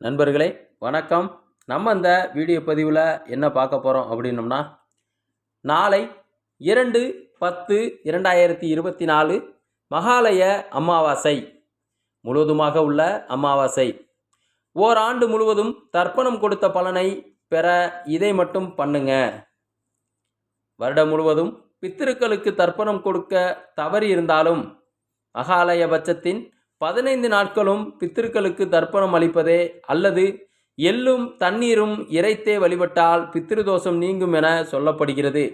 நண்பர்களே வணக்கம். நம்ம இந்த வீடியோ பதிவில் என்ன பார்க்க போகிறோம் அப்படின்னோம்னா நாளை இரண்டு பத்து இரண்டாயிரத்தி இருபத்தி நாலு மகாலய அமாவாசை முழுவதுமாக உள்ள அமாவாசை. ஓராண்டு முழுவதும் தர்ப்பணம் கொடுத்த பலனை பெற இதை மட்டும் பண்ணுங்க. வருடம் முழுவதும் பித்திருக்களுக்கு தர்ப்பணம் கொடுக்க தவறி இருந்தாலும் மகாலய பட்சத்தின் பதினைந்து நாட்களும் பித்திருக்களுக்கு தர்ப்பணம் அளிப்பதே அல்லது எள்ளும் தண்ணீரும் இறைத்தே வழிபட்டால் பித்திருதோஷம் நீங்கும் என சொல்லப்படுகிறது.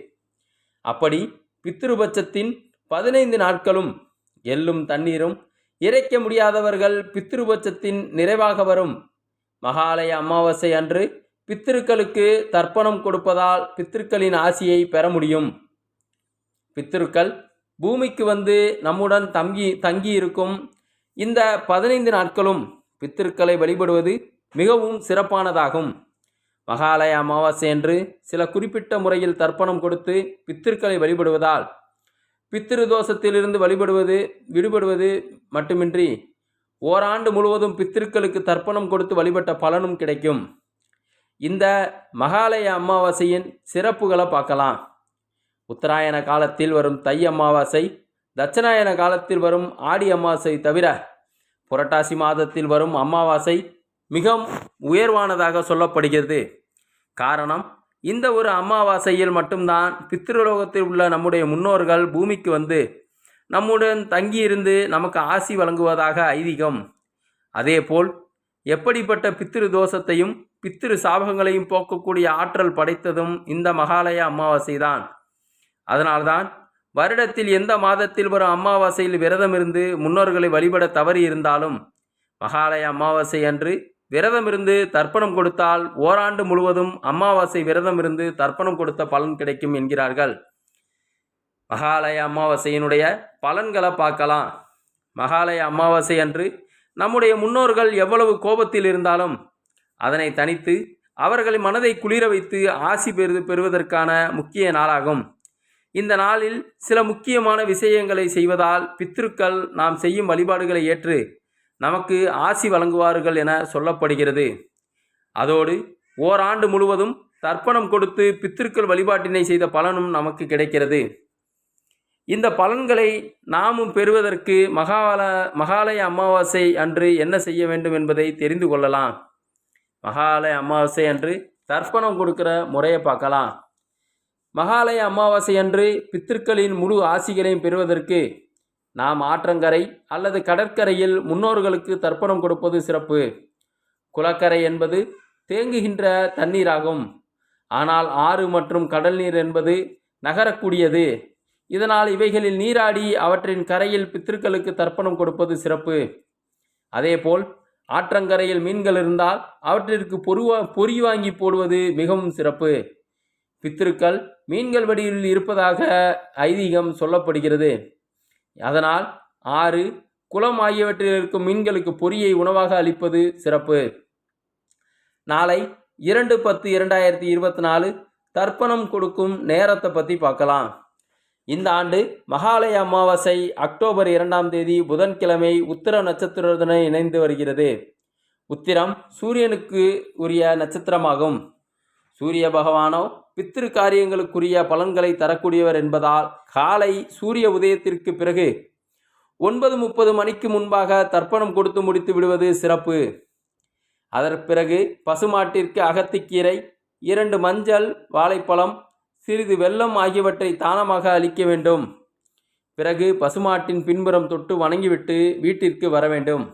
அப்படி பித்திருபட்சத்தின் பதினைந்து நாட்களும் எள்ளும் தண்ணீரும் இறைக்க முடியாதவர்கள் பித்திருபட்சத்தின் நிறைவாக வரும். மகாலய அமாவாசை அன்று பித்திருக்களுக்கு தர்ப்பணம் கொடுப்பதால் பித்திருக்களின் ஆசியை பெற முடியும். பித்திருக்கள் பூமிக்கு வந்து நம்முடன் தங்கி தங்கி இருக்கும் இந்த பதினைந்து நாட்களும் பித்திருக்களை வழிபடுவது மிகவும் சிறப்பானதாகும். மகாலய அமாவாசை என்று சில குறிப்பிட்ட முறையில் தர்ப்பணம் கொடுத்து பித்திருக்களை வழிபடுவதால் பித்திரு தோஷத்திலிருந்து வழிபடுவது விடுபடுவது மட்டுமின்றி ஓராண்டு முழுவதும் பித்திருக்களுக்கு தர்ப்பணம் கொடுத்து வழிபட்ட பலனும் கிடைக்கும். இந்த மகாலய அமாவாசையின் சிறப்புகளை பார்க்கலாம். உத்தராயண காலத்தில் வரும் தை அமாவாசை தட்சநாயன காலத்தில் வரும் ஆடி அமாவாசை தவிர புரட்டாசி மாதத்தில் வரும் அமாவாசை மிகவும் உயர்வானதாக சொல்லப்படுகிறது. காரணம் இந்த ஒரு அமாவாசையில் மட்டும்தான் பித்ருலோகத்தில் உள்ள நம்முடைய முன்னோர்கள் பூமிக்கு வந்து நம்முடன் தங்கியிருந்து நமக்கு ஆசி வழங்குவதாக ஐதீகம். அதேபோல் எப்படிப்பட்ட பித்திரு தோஷத்தையும் பித்திரு சாபங்களையும் போக்கக்கூடிய ஆற்றல் படைத்ததும் இந்த மகாலய அமாவாசை தான் அதனால்தான் வருடத்தில் எந்த மாதத்தில் வரும் அமாவாசையில் விரதம் இருந்து முன்னோர்களை வழிபட தவறி இருந்தாலும் மகாலய அமாவாசை அன்று விரதம் இருந்து தர்ப்பணம் கொடுத்தால் ஓராண்டு முழுவதும் அமாவாசை விரதம் இருந்து தர்ப்பணம் கொடுத்த பலன் கிடைக்கும் என்கிறார்கள். மகாலய அமாவாசையினுடைய பலன்களை பார்க்கலாம். மகாலய அமாவாசை அன்று நம்முடைய முன்னோர்கள் எவ்வளவு கோபத்தில் இருந்தாலும் அதனை தனித்து அவர்களின் மனதை குளிர வைத்து ஆசி பெறு பெறுவதற்கான முக்கிய நாளாகும். இந்த நாளில் சில முக்கியமான விஷயங்களை செய்வதால் பித்ருக்கள் நாம் செய்யும் வழிபாடுகளை ஏற்று நமக்கு ஆசி வழங்குவார்கள் என சொல்லப்படுகிறது. அதோடு ஓராண்டு முழுவதும் தர்ப்பணம் கொடுத்து பித்திருக்கள் வழிபாட்டினை செய்த பலனும் நமக்கு கிடைக்கிறது. இந்த பலன்களை நாமும் பெறுவதற்கு மகால மகாலய அமாவாசை அன்று என்ன செய்ய வேண்டும் என்பதை தெரிந்து கொள்ளலாம். மகாலய அமாவாசை அன்று தர்ப்பணம் கொடுக்கிற முறையை பார்க்கலாம். மகாலய அமாவாசை அன்று பித்திருக்களின் முழு ஆசிகளையும் பெறுவதற்கு நாம் ஆற்றங்கரை அல்லது கடற்கரையில் முன்னோர்களுக்கு தர்ப்பணம் கொடுப்பது சிறப்பு. குளக்கரை என்பது தேங்குகின்ற தண்ணீராகும். ஆனால் ஆறு மற்றும் கடல் நீர் என்பது நகரக்கூடியது. இதனால் இவைகளில் நீராடி அவற்றின் கரையில் பித்திருக்களுக்கு தர்ப்பணம் கொடுப்பது சிறப்பு. அதேபோல் ஆற்றங்கரையில் மீன்கள் இருந்தால் அவற்றிற்கு பொருவா பொறி வாங்கி போடுவது மிகவும் சிறப்பு. பித்திருக்கள் மீன்கள் வடிவில் இருப்பதாக ஐதீகம் சொல்லப்படுகிறது. அதனால் ஆறு குளம் ஆகியவற்றில் இருக்கும் மீன்களுக்கு பொரியை உணவாக அளிப்பது சிறப்பு. நாளை இரண்டு பத்து இரண்டாயிரத்தி இருபத்தி நாலு தர்ப்பணம் கொடுக்கும் நேரத்தை பற்றி பார்க்கலாம். இந்த ஆண்டு மகாலய அமாவாசை அக்டோபர் இரண்டாம் தேதி புதன்கிழமை உத்திர நட்சத்திரத்துடன் இணைந்து வருகிறது. உத்திரம் சூரியனுக்கு உரிய நட்சத்திரமாகும். சூரிய பகவானோ பித்திரு காரியங்களுக்குரிய பலன்களை தரக்கூடியவர் என்பதால் காலை சூரிய உதயத்திற்கு பிறகு ஒன்பது முப்பது மணிக்கு முன்பாக தர்ப்பணம் கொடுத்து முடித்து விடுவது சிறப்பு. அதற்கு பிறகு பசுமாட்டிற்கு அகத்திக்கீரை இரண்டு மஞ்சள் வாழைப்பழம் சிறிது வெல்லம் ஆகியவற்றை தானமாக அளிக்க வேண்டும். பிறகு பசுமாட்டின் பின்புறம் தொட்டு வணங்கிவிட்டு வீட்டிற்கு வர வேண்டும்.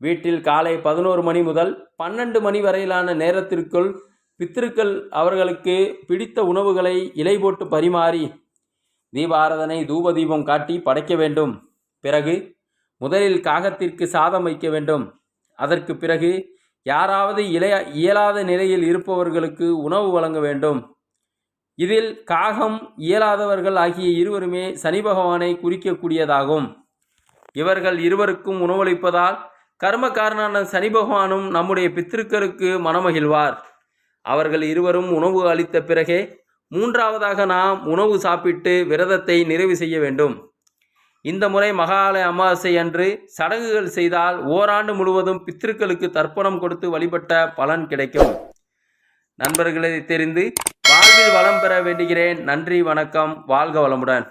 வீட்டில் காலை பதினோரு மணி முதல் பன்னெண்டு மணி வரையிலான நேரத்திற்குள் பித்திருக்கள் அவர்களுக்கு பிடித்த உணவுகளை இலை போட்டு பரிமாறி தீபாரதனை தூப தீபம் காட்டி படைக்க வேண்டும். பிறகு முதலில் காகத்திற்கு சாதம் வைக்க வேண்டும். அதற்கு பிறகு யாராவது இளைய இயலாத நிலையில் இருப்பவர்களுக்கு உணவு வழங்க வேண்டும். இதில் காகம் இயலாதவர்கள் ஆகிய இருவருமே சனி பகவானை குறிக்கக்கூடியதாகும். இவர்கள் இருவருக்கும் உணவளிப்பதால் கர்மக்காரனான சனி பகவானும் நம்முடைய பித்திருக்களுக்கு மனமகிழ்வார். அவர்கள் இருவரும் உணவு அளித்த பிறகே மூன்றாவதாக நாம் உணவு சாப்பிட்டு விரதத்தை நிறைவு செய்ய வேண்டும். இந்த முறை மகாலய அமாவாசை அன்று சடங்குகள் செய்தால் ஓராண்டு முழுவதும் பித்திருக்களுக்கு தர்ப்பணம் கொடுத்து வழிபட்ட பலன் கிடைக்கும். நண்பர்களை தெரிந்து வாழ்வில் வளம் பெற வேண்டுகிறேன். நன்றி வணக்கம். வாழ்க வளமுடன்.